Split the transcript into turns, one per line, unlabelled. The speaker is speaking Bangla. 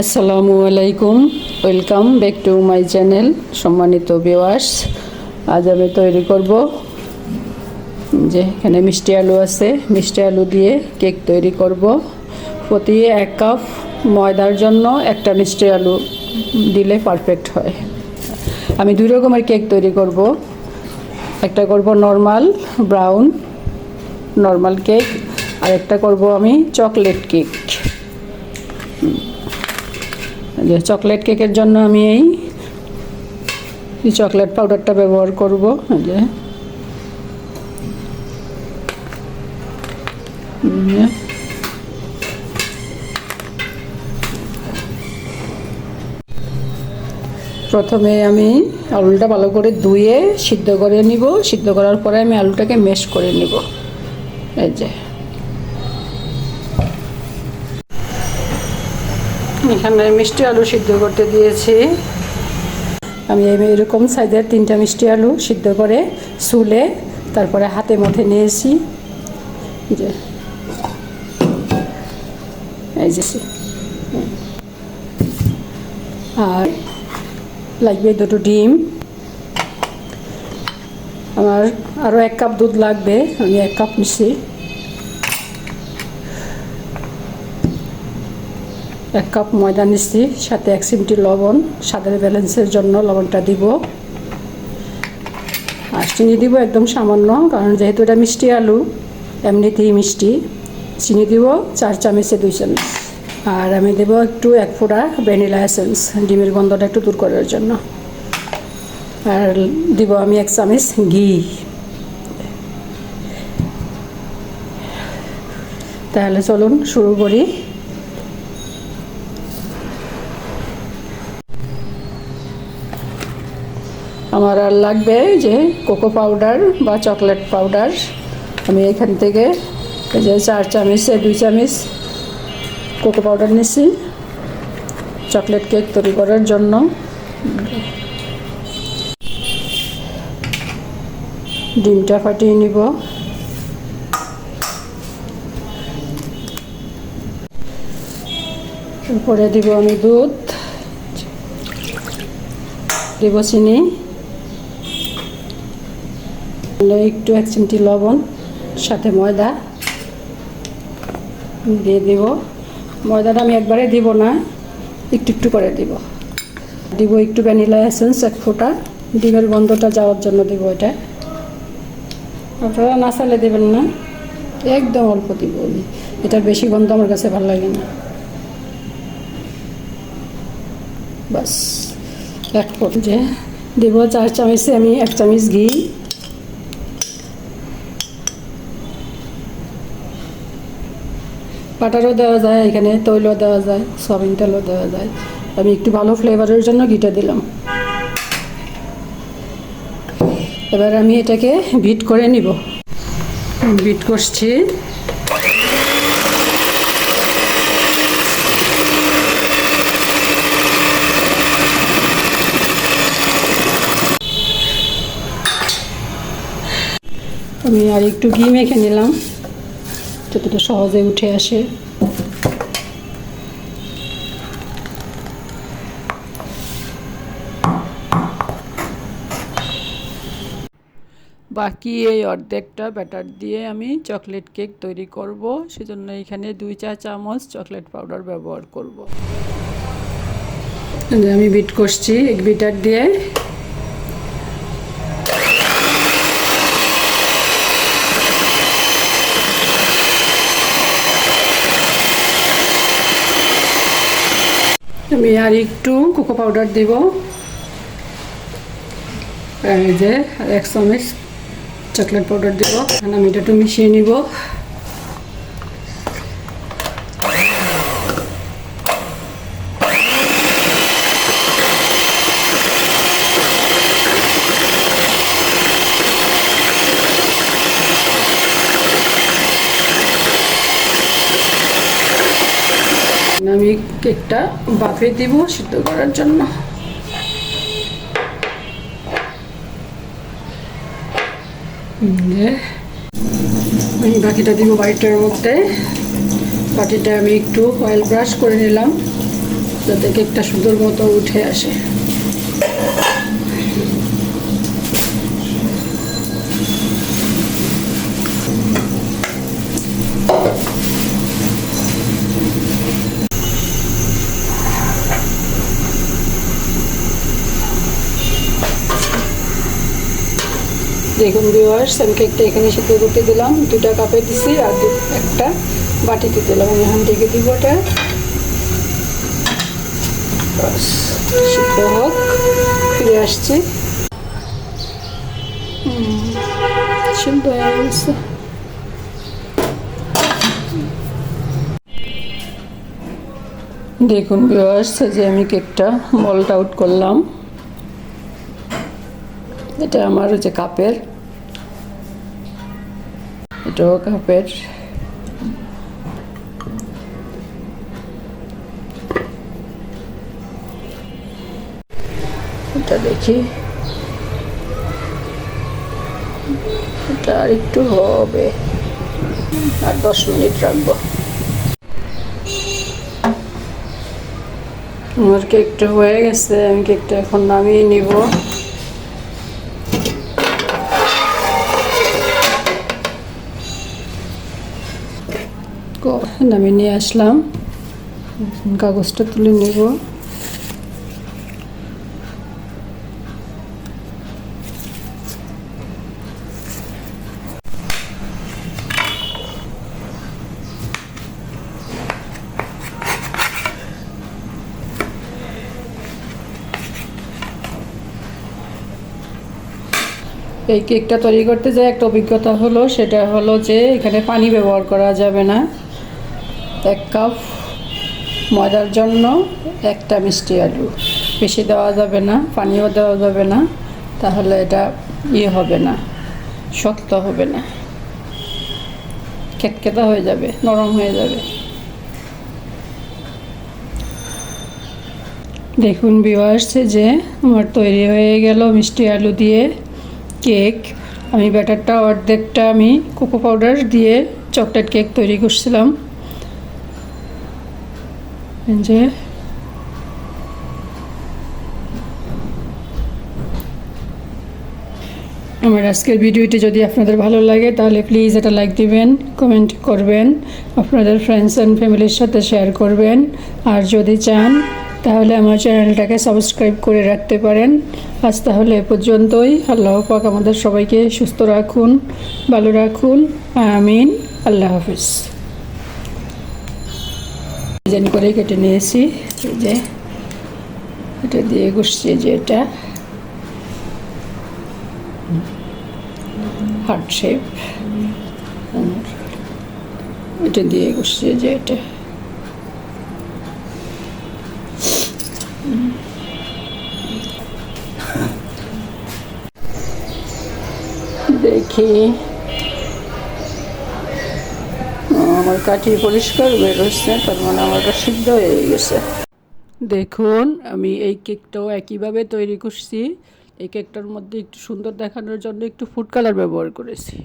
আসসালামু আলাইকুম। Welcome back to my channel সম্মানিত বিওয়ার্স আজ আমি তৈরি করব যে এখানে মিষ্টি আলু আছে। মিষ্টি আলু দিয়ে কেক তৈরি করব। প্রতি এক কাপ ময়দার জন্য একটা মিষ্টি আলু দিলে পারফেক্ট হয়। আমি দুই রকমের কেক তৈরি করব। একটা করব নর্মাল ব্রাউন নর্মাল কেক আর একটা করব আমি চকলেট কেক যে চকলেট কেকের জন্য আমি এই চকলেট পাউডারটা ব্যবহার করব যে। প্রথমে আমি আলুটা ভালো করে ধুয়ে সিদ্ধ করে নিব। সিদ্ধ করার পরে আমি আলুটাকে মেশ করে নিব। এই যে। এখানে মিষ্টি আলু সিদ্ধ করতে দিয়েছি। আমি এরকম সাইজের তিনটা মিষ্টি আলু সিদ্ধ করে সুলে তারপরে হাতে মধ্যে নিয়েছি। যে। আর লাগবে দুটো ডিম। আমার আরও এক কাপ দুধ লাগবে, আমি এক কাপ মিশি এক কাপ ময়দা নিচ্ছি, সাথে এক চিমটি লবণ, স্বাদের ব্যালেন্সের জন্য লবণটা দিব। আর চিনি দিব একদম সামান্য, কারণ যেহেতু এটা মিষ্টি আলু, এমনিতেই মিষ্টি। চিনি দিব চার চামচে দুই চামচ। আর আমি দেব একটু এক ফোঁটা ভ্যানিলা এসেন্স, ডিমের গন্ধটা একটু দূর করার জন্য। আর দিব আমি এক চামচ ঘি। তাহলে চলুন, শুরু করি। আমার আর লাগবে যে কোকো পাউডার বা চকলেট পাউডার। আমি এখান থেকে এই যে চার চামচে দুই চামচ কোকো পাউডার নিছি। চকলেট কেক তৈরি করার জন্য। ডিমটা ফাটিয়ে নিব। এরপরে দিব আমি দুধ। দিব চিনি। একটু এক চিমটি লবণ, সাথে ময়দা দিয়ে দিব। ময়দাটা আমি একবারে দিব না, একটু একটু করে দিব। দিব একটু ভ্যানিলা এসেন্স, এক ফোঁটা। ডিমের গন্ধটা যাওয়ার জন্য দিব এটা। আপনারা না চালে দেবেন না, একদম অল্প দিব আমি। এটার বেশি গন্ধ আমার কাছে ভালো লাগে না। বাস, এক ফোট যে দিব চার চামচে আমি এক চামচ ঘি। বাটারও দেওয়া যায়, এখানে তৈলও দেওয়া যায়, সয়াবিন তেলও দেওয়া যায়। আমি একটু ভালো ফ্লেভারের জন্য ঘিটা দিলাম। এবার আমি এটাকে বিট করে নিব। বিট করছি। আমি আর একটু ঘি মেখে নিলাম। যতটা সহজে উঠে আসে। বাকি এই অর্ধেকটা ব্যাটার দিয়ে আমি চকলেট কেক তৈরি করব। সেজন্য এখানে দুই চা চামচ চকলেট পাউডার ব্যবহার করব। আমি বিট করছি এক বিটার দিয়ে। আমি আর একটু কোকো পাউডার দেব। এই যে এক চামচ চকলেট পাউডার দেব। আমি এটা একটু মিশিয়ে নিব। আমি কেকটা বাফে দিব সিদ্ধ করার জন্য। আমি বাকিটা দিব বাড়িটার মধ্যে। বাটিটা আমি একটু অয়েল ব্রাশ করে নিলাম, যাতে কেকটা সুন্দর মতো উঠে আসে। দেখুন ভিউয়ার্স আমি কেকটা এখানে সিদ্ধ করতে দিলাম। দুটা কাপে দিছি আর একটা বাটিতে দিলাম। আমি এখান থেকে দিব ওটা। সিদ্ধ হোক, ফিরে আসছি। দেখুন যে আমি কেকটা মল্ট আউট করলাম। এটা আমার হচ্ছে কাপের এটাও কাপের এটা দেখি। আর একটু হবে। আর দশ মিনিট রাখব। আমার কেকটা হয়ে গেছে, আমি কেকটা এখন নামিয়ে নিব। ক- নামিয়ে নিয়ে আসলাম। কাগজটা তুলে নেব। এই কেকটা তৈরি করতে যে একটা অভিজ্ঞতা হলো, সেটা হলো যে এখানে পানি ব্যবহার করা যাবে না। এক কাপ ময়দার জন্য একটা মিষ্টি আলু। বেশি দেওয়া যাবে না, পানিও দেওয়া যাবে না, তাহলে এটা ইয়ে হবে না, শক্ত হবে না। খেতখেতা হয়ে যাবে, নরম হয়ে যাবে। দেখুন আসছে যে আমার তৈরি হয়ে গেল মিষ্টি আলু দিয়ে কেক। আমি ব্যাটারটা অর্ধেকটা আমি কোকো পাউডার দিয়ে চকলেট কেক তৈরি করছিলাম। যে আমার আজকের ভিডিওটি যদি আপনাদের ভালো লাগে, তাহলে প্লিজ এটা লাইক দিবেন কমেন্ট করবেন, আপনাদের ফ্রেন্ডস অ্যান্ড ফ্যামিলির সাথে শেয়ার করবেন। আর যদি চান, তাহলে আমার চ্যানেলটাকে সাবস্ক্রাইব করে রাখতে পারেন। আজ তাহলে এ পর্যন্তই। আল্লাহ পাক আমাদের সবাইকে সুস্থ রাখুন, ভালো রাখুন। আমিন। আল্লাহ হাফিজ। ডিজাইন করে কেটে নিয়েছি, এই যে। এটা দিয়ে বসছি যে এটা। হার্ট শেপ এটা দিয়ে বসছে যে এটা। দেখি। আমার কাঠি পরিষ্কার বেরোচ্ছে তার মানে আমারটা সিদ্ধ হয়ে গেছে। দেখুন, আমি এই কেকটাও একইভাবে তৈরি করছি। এই কেকটার মধ্যে একটু সুন্দর দেখানোর জন্য একটু ফুড কালার ব্যবহার করেছি।